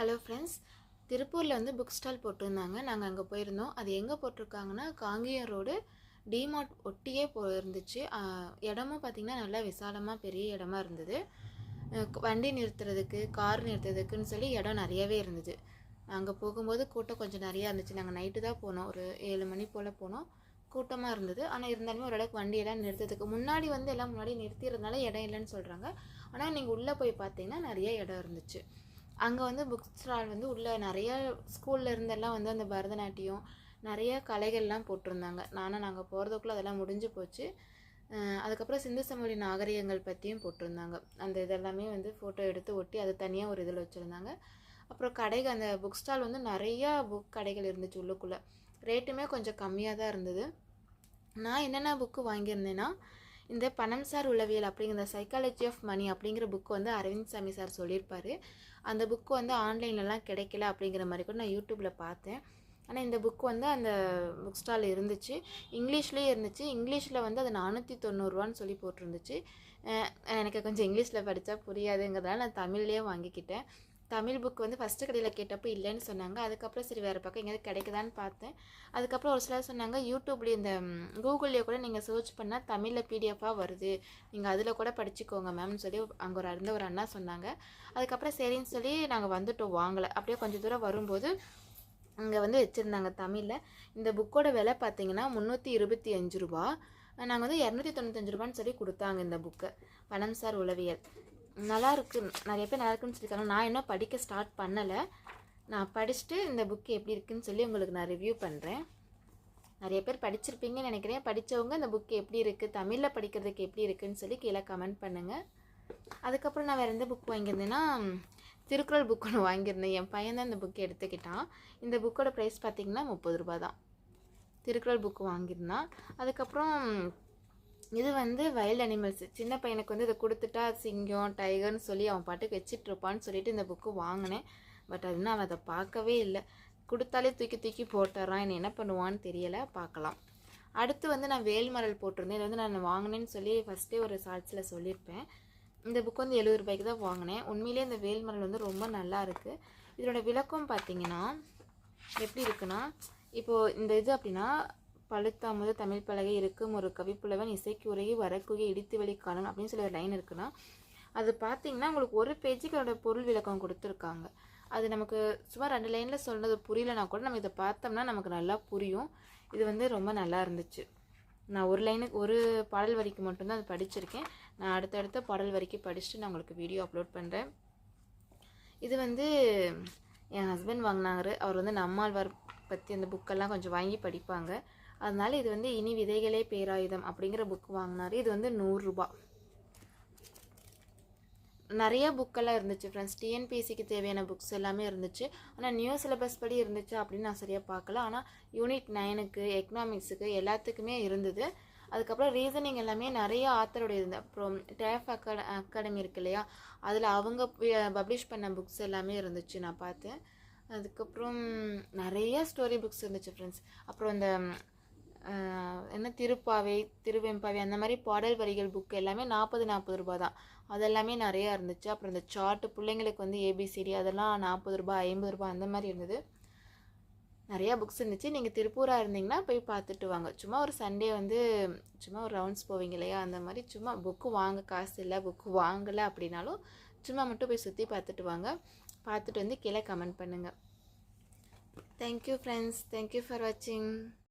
Hello friends திருப்பூரில் வந்து book stall போட்டிருந்தாங்க. நாங்கள் அங்கே போயிருந்தோம். அது எங்கே போட்டிருக்காங்கன்னா காங்கேயம் ரோடு டிமார்ட் ஒட்டியே போயிருந்துச்சு. இடமும் பார்த்திங்கன்னா நல்லா விசாலமாக பெரிய இடமா இருந்தது. வண்டி நிறுத்துறதுக்கு கார் நிறுத்துறதுக்குன்னு சொல்லி இடம் நிறையவே இருந்தது. அங்கே போகும்போது கூட்டம் கொஞ்சம் நிறையா இருந்துச்சு. நாங்கள் நைட்டு தான் போனோம். ஒரு ஏழு மணி போல் போனோம். கூட்டமாக இருந்தது. ஆனால் இருந்தாலுமே ஓரளவுக்கு வண்டியெல்லாம் நிறுத்துறதுக்கு முன்னாடி வந்து எல்லாம் முன்னாடி நிறுத்திடுறதுனால இடம் இல்லைன்னு சொல்கிறாங்க ஆனால் நீங்கள் உள்ளே போய் பார்த்தீங்கன்னா நிறைய இடம் இருந்துச்சு. அங்கே வந்து புக் ஸ்டால் வந்து உள்ள நிறைய ஸ்கூல்ல இருந்தெல்லாம் வந்து அந்த பரதநாட்டியம் நிறைய கலைகள்லாம் போட்டிருந்தாங்க. நானும் நாங்கள் போகிறதுக்குள்ளே அதெல்லாம் முடிஞ்சு போச்சு. அதுக்கப்புறம் சிந்து சமவெளி நாகரிகங்கள் பற்றியும் போட்டிருந்தாங்க. அந்த இதெல்லாமே வந்து ஃபோட்டோ எடுத்து ஒட்டி அது தனியாக ஒரு இதில் வச்சுருந்தாங்க. அப்புறம் கடைகள் அந்த புக் ஸ்டால் வந்து நிறையா புக் கடைகள் இருந்துச்சு உள்ளுக்குள்ளே. ரேட்டுமே கொஞ்சம் கம்மியாக தான் இருந்தது. நான் என்னென்ன புக்கு வாங்கியிருந்தேன்னா இந்த பணம் சார் உளவியல் அப்படிங்கிற சைக்காலஜி ஆஃப் மணி அப்படிங்கிற புக் வந்து அரவிந்த் சாமி சார் சொல்லியிருப்பார். அந்த புக்கு வந்து ஆன்லைன்லலாம் கிடைக்கல அப்படிங்கிற மாதிரி கூட நான் யூடியூப்பில் பார்த்தேன். ஆனால் இந்த புக் வந்து அந்த புக் ஸ்டாலில் இருந்துச்சு. இங்கிலீஷ்லேயே இருந்துச்சு. இங்கிலீஷில் வந்து அது நானூற்றி தொண்ணூறுரூவான்னு சொல்லி போட்டிருந்துச்சு. எனக்கு கொஞ்சம் இங்கிலீஷில் படித்தா புரியாதுங்கிறதால நான் தமிழ்லேயே வாங்கிக்கிட்டேன். தமிழ் புக் வந்து ஃபஸ்ட்டு கடையில் கேட்டப்போ இல்லைன்னு சொன்னாங்க. அதுக்கப்புறம் சரி வேறு பக்கம் எங்கேயாவது கிடைக்குதான்னு பார்த்தேன். அதுக்கப்புறம் ஒரு சிலர் சொன்னாங்க யூடியூப்லேயே இந்த கூகுள்லேயே கூட நீங்கள் சர்ச் பண்ணால் தமிழில் பிடிஎஃபாக வருது. நீங்கள் அதில் கூட படிச்சுக்கோங்க மேம்னு சொல்லி அங்கே ஒரு இருந்த ஒரு அண்ணா சொன்னாங்க. அதுக்கப்புறம் சரின்னு சொல்லி நாங்கள் வந்துட்டோம் வாங்கலை. அப்படியே கொஞ்சம் தூரம் வரும்போது அங்கே வந்து வச்சுருந்தாங்க தமிழில். இந்த புக்கோட விலை பார்த்தீங்கன்னா முந்நூற்றி இருபத்தி அஞ்சு ரூபா. நாங்கள் வந்து இரநூத்தி தொண்ணூத்தஞ்சு ரூபான்னு சொல்லி கொடுத்தாங்க இந்த புக்கை பணம் சார் உளவியல். நல்லா இருக்கு நிறைய பேர் நல்லா இருக்குன்னு சொல்லியிருக்காங்க நான் இன்னும் படிக்க ஸ்டார்ட் பண்ணலை. நான் படிச்சுட்டு இந்த புக்கு எப்படி இருக்குன்னு சொல்லி உங்களுக்கு நான் ரிவ்யூ பண்ணுறேன் நிறைய பேர் படிச்சிருப்பீங்கன்னு நினைக்கிறேன். படித்தவங்க இந்த புக்கு எப்படி இருக்குது தமிழில் படிக்கிறதுக்கு எப்படி இருக்குன்னு சொல்லி கீழே கமெண்ட் பண்ணுங்கள் அதுக்கப்புறம் நான் வேறு எந்த புக் வாங்கியிருந்தேன்னா திருக்குறள் புக் ஒன்று வாங்கியிருந்தேன். என் பையன் தான் இந்த புக்கை எடுத்துக்கிட்டான். இந்த புக்கோட ப்ரைஸ் பார்த்திங்கன்னா முப்பது ரூபா தான். திருக்குறள் புக்கு வாங்கியிருந்தான். அதுக்கப்புறம் இது வந்து வைல்ட் அனிமல்ஸ். சின்ன பையனுக்கு வந்து இதை கொடுத்துட்டா சிங்கம் டைகர்னு சொல்லி அவன் பாட்டுக்கு வச்சிட்டு இருப்பான்னு சொல்லிட்டு இந்த புக்கு வாங்கினேன். பட் அது அவன் அதை பார்க்கவே இல்லை. கொடுத்தாலே தூக்கி தூக்கி போட்டுறான். என்ன என்ன பண்ணுவான்னு தெரியலை. பார்க்கலாம். அடுத்து வந்து நான் வேல்மரல் போட்டிருந்தேன். இது வந்து நான் வாங்கினேன்னு சொல்லி ஃபஸ்ட்டே ஒரு ஷார்ட்ஸில் சொல்லியிருப்பேன். இந்த புக் வந்து எழுபது ரூபாய்க்கு தான் வாங்கினேன். உண்மையிலேயே இந்த வேல்மரல் வந்து ரொம்ப நல்லா இருக்குது இதனோட விளக்கம் பார்த்தீங்கன்னா எப்படி இருக்குன்னா இப்போது இந்த இது அப்படின்னா பழுத்தாமது தமிழ் பலகை இருக்கும் ஒரு கவிப்புலவன் இசைக்கு உரையை வரக்குகை இடித்து வெளி அப்படின்னு சொல்லி ஒரு லைன் இருக்குன்னா அது பார்த்தீங்கன்னா உங்களுக்கு ஒரு பேஜுக்கு அதோட பொருள் விளக்கம் கொடுத்துருக்காங்க. அது நமக்கு சும்மா ரெண்டு லைனில் சொன்னது புரியலனா கூட நம்ம இதை பார்த்தோம்னா நமக்கு நல்லா புரியும். இது வந்து ரொம்ப நல்லா இருந்துச்சு. நான் ஒரு லைனுக்கு ஒரு பாடல் வரிக்கு மட்டும்தான் அது படிச்சிருக்கேன். நான் அடுத்தடுத்த பாடல் வரிக்கு படிச்சுட்டு நான் உங்களுக்கு வீடியோ அப்லோட் பண்ணுறேன் இது வந்து என் ஹஸ்பண்ட் வாங்கினாரு. அவர் வந்து நம்மாழ்வார் பற்றி அந்த புக்கெல்லாம் கொஞ்சம் வாங்கி படிப்பாங்க. அதனால் இது வந்து இனி விதைகளே பேராயுதம் அப்படிங்கிற புக் வாங்கினாரு. இது வந்து நூறுரூபா. நிறைய புக்கெல்லாம் இருந்துச்சு ஃப்ரெண்ட்ஸ் டிஎன்பிஎஸ்சிக்கு தேவையான புக்ஸ் எல்லாமே இருந்துச்சு. ஆனால் நியூ சிலபஸ் படி இருந்துச்சு அப்படின்னு நான் சரியாக பார்க்கல. ஆனால் யூனிட் நைனுக்கு எக்கனாமிக்ஸுக்கு எல்லாத்துக்குமே இருந்தது. அதுக்கப்புறம் ரீசனிங் எல்லாமே நிறைய ஆத்தருடைய இருந்தது. அப்புறம் டேஃப் அக்காட அகாடமி இருக்கு இல்லையா? அதில் அவங்க பப்ளிஷ் பண்ண புக்ஸ் எல்லாமே இருந்துச்சு நான் பார்த்தேன். அதுக்கப்புறம் நிறைய ஸ்டோரி புக்ஸ் இருந்துச்சு ஃப்ரெண்ட்ஸ் அப்புறம் இந்த என்ன திருப்பாவை திருவெம்பாவை அந்த மாதிரி பாடல் வரிகள் புக் எல்லாமே நாற்பது நாற்பது ரூபா தான் அதெல்லாமே நிறையா இருந்துச்சு. அப்புறம் இந்த சார்ட்டு பிள்ளைங்களுக்கு வந்து ஏபிசிடி அதெல்லாம் நாற்பது ரூபாய் ஐம்பது ரூபாய் அந்த மாதிரி இருந்தது. நிறையா புக்ஸ் இருந்துச்சு. நீங்கள் திருப்பூராக இருந்தீங்கன்னா போய் பார்த்துட்டு வாங்க. சும்மா ஒரு சண்டே வந்து சும்மா ஒரு ரவுண்ட்ஸ் போவீங்க இல்லையா? அந்த மாதிரி சும்மா புக்கு வாங்க காசு இல்லை புக்கு வாங்கலை அப்படின்னாலும் சும்மா மட்டும் போய் சுற்றி பார்த்துட்டு வாங்க. பார்த்துட்டு வந்து கீழே கமெண்ட் பண்ணுங்கள் தேங்க்யூ ஃப்ரெண்ட்ஸ் தேங்க்யூ ஃபார் வாட்சிங்